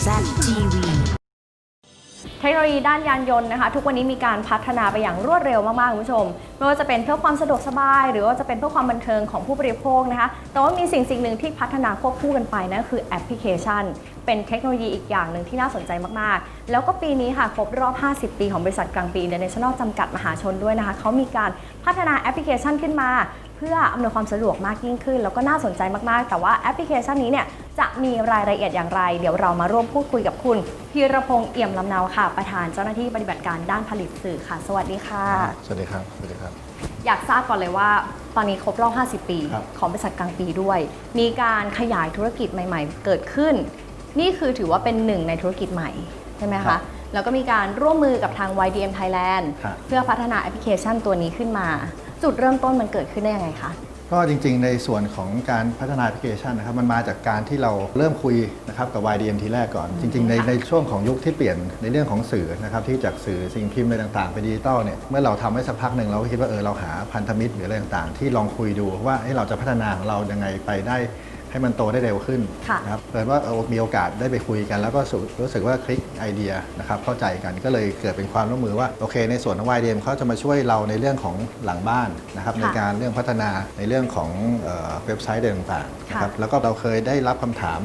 TV เทคโนโลยีด้านยานยนต์นะคะ ทุกวันนี้มีการพัฒนาไปอย่างรวดเร็วมาก ๆ คุณผู้ชม ไม่ว่าจะเป็นเพื่อความสะดวกสบาย หรือว่าจะเป็นเพื่อความบันเทิงของผู้บริโภคนะคะ แต่ว่ามีสิ่งสิ่งหนึ่งที่พัฒนาควบคู่กันไปนั่นคือแอปพลิเคชัน เป็นเทคโนโลยีอีกอย่างหนึ่งที่น่าสนใจมาก ๆ แล้วก็ปีนี้ค่ะครบรอบ 50 ปีของบริษัทกลางปีอินเตอร์เนชั่นแนลจำกัดมหาชนด้วยนะคะเขามีการพัฒนาแอปพลิเคชันขึ้นมา พื่ออำนวยความสะดวกมากยิ่งขึ้น แล้วก็น่าสนใจมากๆ แต่ว่าแอปพลิเคชันนี้เนี่ยจะมีรายละเอียดอย่างไร เดี๋ยวเรามาร่วมพูดคุยกับคุณพีรพงษ์เอี่ยมลำเนาค่ะ ประธานเจ้าหน้าที่ปฏิบัติการด้านผลิตสื่อค่ะ สวัสดีค่ะ สวัสดีครับ สวัสดีครับ อยากทราบก่อนเลยว่า ตอนนี้ครบรอบ 50 ปี ครับ ของบริษัทกลางปีด้วย มีการขยายธุรกิจใหม่ ๆ เกิดขึ้น นี่คือถือว่าเป็นหนึ่งในธุรกิจใหม่ใช่ไหมครัคะบแล้วก็มีการร่วมมือกับทาง YDM Thailand ครับ เพื่อพัฒนาแอปพลิเคชันตัวนี้ขึ้นมา จุดเริ่มต้นมันเกิดขึ้นได้ยังไงคะ ก็จริงๆ ในส่วนของการพัฒนาแอปพลิเคชันนะครับมันมาจากการที่เราเริ่มคุยนะครับกับ YDM ทีแรกก่อน จริง ๆ ในค่ะในช่วงของยุคที่เปลี่ยนในเรื่องของสื่อนะครับที่จากสื่อสิ่งพิมพ์อะไรต่างๆ ไปดิจิตอลเนี่ยเมื่อเราทำไว้สักพักหนึ่งเราก็คิดว่าเออเราหาพันธมิตรหรืออะไรต่างๆ ที่ลองคุยดูว่าเอ้เราจะพัฒนาของเรายังไงไปได้ ให้มันโตได้เร็วขึ้นค่ะนะครับเกิดว่าเออมีโอกาสได้ไปคุยกัน แล้วก็รู้รู้สึกว่าคลิกไอเดียนะครับเข้าใจกันก็เลยเกิดเป็นความร่วมมือว่าโอเค ในส่วนของ YDM เขาจะมาช่วยเราในเรื่องของหลังบ้านนะครับค่ะในการเรื่องพัฒนาในเรื่องของเอ่อเว็บไซต์ต่างๆนะครับค่ะแล้วก็เราเคยได้รับคำถาม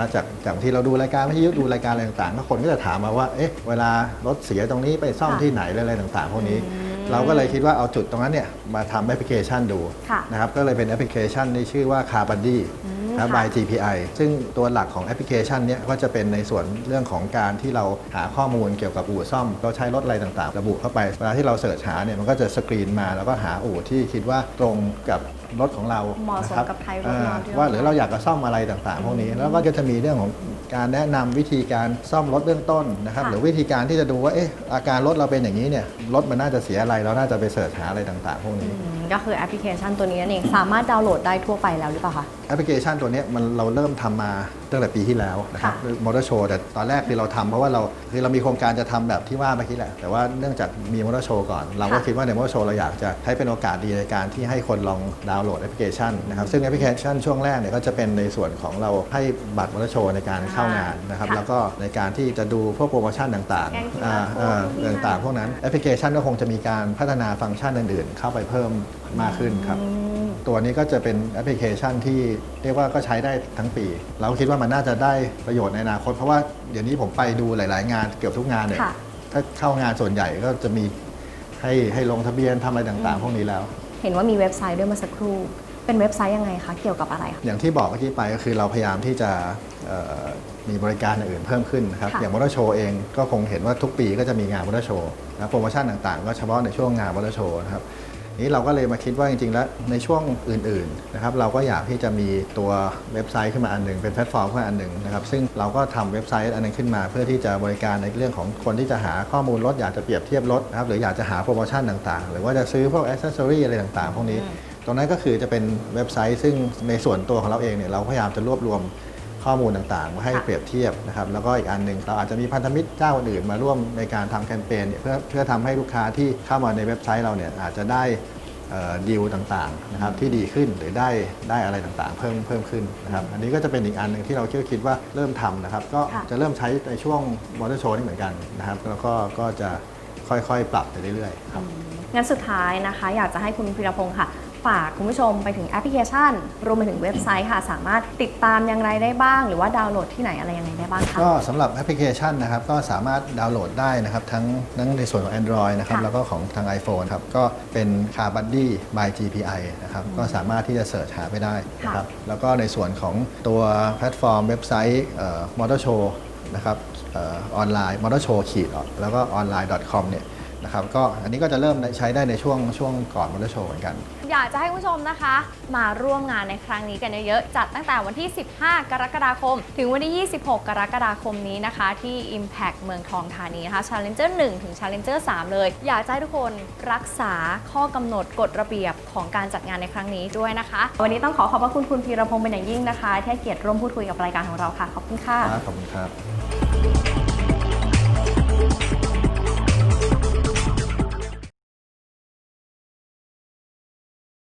มาจากจากที่เราดูรายการวิทยุดูรายการอะไรต่างๆก็คนก็จะถามมาว่าเอ๊ะเวลารถเสียตรงนี้ไปซ่อมค่ะที่ไหนอะไรต่าง ๆ พวกนี้อืมเราก็เลยคิดว่าเอาจุดตรงนั้นเนี่ยมาทำแอปพลิเคชันดูค่ะนะครับก็เลยเป็นแอปพลิเคชันที่ชื่อว่า Car Buddy อืม นะครับค่ะ by GPI ซึ่งตัวหลักของแอปพลิเคชันเนี้ยก็จะเป็นในส่วนเรื่องของการที่เราหาข้อมูลเกี่ยวกับอู่ซ่อมเราใช้รถอะไรต่างๆ ระบุเข้าไปเวลาที่เราเสิร์ชหาเนี่ยมันก็จะสกรีนมาแล้วก็หาอู่ที่คิดว่าตรงกับรถของเราเหมาะสมนะครับกับไทยรถอ่าเราที่เราว่าหรือเราอยากจะซ่อมอะไรต่างๆ พวกนี้ แล้วก็จะมีเรื่องของการแนะนำวิธีการซ่อมรถเบื้องต้นนะครับ ค่ะ หรือวิธีการที่จะดูว่าเอ๊ะอาการรถเราเป็นอย่างนี้เนี่ยรถมันน่าจะเสียอะไรเราน่าจะไปเสิร์ชหาอะไรต่างๆ พวกนี้ อืมก็คือแอปพลิเคชันตัวนี้นั่นเองสามารถดาวน์โหลดได้ทั่วไปแล้วหรือเปล่าคะ แอปพลิเคชันตัวเนี้ยมันเราเริ่มทำมาตั้งแต่ปีที่แล้วนะครับค่ะมอเตอร์โชว์แต่ตอนแรกคือเราทำเพราะว่าเราคือเรามีโครงการจะทำแบบที่ว่าเมื่อกี้แหละ แต่ว่าเนื่องจากมีมอเตอร์โชว์ก่อน เราก็ค่ะคิดว่าในมอเตอร์โชว์เราอยากจะให้เป็นโอกาสดีในการที่ให้คนลองดาวน์โหลดแอปพลิเคชันนะครับซึ่งแอปพลิเคชันช่วงแรกเนี่ยก็จะเป็นในส่วนของเราให้บัตรมอเตอร์โชว์ในการเข้างานนะครับค่ะแล้วก็ในการที่จะดูพวกโปรโมชั่นต่างแกงๆ QR อ่าอ่า code ต่างๆ พวกนั้นแอปพลิเคชันก็คงจะมีการพัฒนาฟังก์ชันอื่น ๆ เข้าไปเพิ่มมากขึ้นครับอืม ตัวนี้ก็จะเป็นแอปพลิเคชันที่เรียกว่าก็ใช้ได้ทั้งปี เราคิดว่ามันน่าจะได้ประโยชน์ในอนาคต เพราะว่าเดี๋ยวนี้ผมไปดูหลาย ๆ งานเกือบทุกงานเนี่ยค่ะ ถ้าเข้างานส่วนใหญ่ก็จะมีให้ให้ลงทะเบียนทำอะไรต่าง ๆ พวกนี้แล้ว เห็นว่ามีเว็บไซต์ด้วยเมื่อสักครู่ เป็นเว็บไซต์ยังไงคะ เกี่ยวกับอะไรคะ อย่างที่บอกเมื่อกี้ไปก็คือเราพยายามที่จะเอ่อมีบริการอื่นเพิ่มขึ้นนะครับ ค่ะ อย่างมอเตอร์โชว์เองก็คงเห็นว่าทุกปีก็จะมีงานมอเตอร์โชว์นะโปรโมชั่นต่างๆ ก็เฉพาะในช่วงงานมอเตอร์โชว์นะครับ นี้เราก็เลยมาคิดว่าจริงๆ แล้วในช่วงอื่นๆนะครับเราก็อยากที่จะมีตัวเว็บไซต์ขึ้นมาอันหนึ่งเป็นแพลตฟอร์มขึ้นมาอันหนึ่งนะครับซึ่งเราก็ทำเว็บไซต์อันนึงขึ้นมา เพื่อที่จะบริการในเรื่องของคนที่จะหาข้อมูลรถอยากจะเปรียบเทียบรถนะครับหรืออยากจะหาโปรโมชั่นต่างๆ หรือว่าจะซื้อพวกอ c เซอรี่อะไรต่างๆ พวกนี้ ตรงนั้นก็คือจะเป็นเว็บไซต์ ซึ่งในส่วนตัวของเราเองเนี่ยเราพยายามจะรวบรวม ข้อมูลต่างๆ มาให้ค่ะเปรียบเทียบนะครับแล้วก็อีกอันหนึ่งเราอาจจะมีพันธมิตรเจ้าอื่นๆมาร่วมในการทำแคมเปญเนี่ยเพื่อเพื่อทำให้ลูกค้าที่เข้ามาในเว็บไซต์เราเนี่ยอาจจะได้ดีลต่างๆนะครับที่ดีขึ้นหรือได้ได้อะไรต่างๆ เพิ่มเพิ่มขึ้นนะครับอันนี้ก็จะเป็นอีกอันหนึ่งที่เราคิดคิดว่าเริ่มทำนะครับก็ค่ะจะเริ่มใช้ในช่วงมอเตอร์โชว์นี่เหมือนกันนะครับแล้วก็ก็จะค่อยๆ ปรับไปเรื่อยๆครับงั้นสุดท้ายนะคะ อยากจะให้คุณพีรพงศ์ค่ะ ฝากคุณผู้ชมไปถึงแอปพลิเคชัน รวมไปถึงเว็บไซต์ค่ะ สามารถติดตามอย่างไรได้บ้าง หรือว่าดาวน์โหลดที่ไหนอะไรยังไงได้บ้างคะ ก็สำหรับแอปพลิเคชันนะครับก็สามารถดาวน์โหลดได้นะครับทั้งทั้งในส่วนของ Android นะครับค่ะ แล้วก็ของทาง iPhone ครับก็เป็น Car Buddy by GPI นะครับก็สามารถที่จะเสิร์ชหาไปได้นะครับแล้วก็ในส่วนของตัวแพลตฟอร์มเว็บไซต์มอเตอร์โชว์นะครับเออนไลน์มอเตอร์โชว์ขีดแล้วก็ออนไลน์ .com เนี่ย นะครับก็อันนี้ก็จะเริ่มใช้ได้ในช่วงช่วงก่อนมอเตอร์โชว์เหมือนกัน อยากจะให้คุณผู้ชมนะคะ มาร่วมงานในครั้งนี้กันเยอะๆจัดตั้งแต่วันที่ 15 กรกฎาคม ถึงวันที่ 26 กรกฎาคมนี้นะคะ ที่ Impact เมืองทองธานีนะคะ Challenger 1 ถึง Challenger 3 เลย อยากจะให้ทุกคนรักษาข้อกำหนดกฎระเบียบของการจัดงานในครั้งนี้ด้วยนะคะ วันนี้ต้องขอขอบพระคุณคุณพีรพงศ์เป็นอย่างยิ่งนะคะ ที่ให้เกียรติร่วมพูดคุยกับรายการของเราค่ะขอบคุณค่ะขอบคุณครับ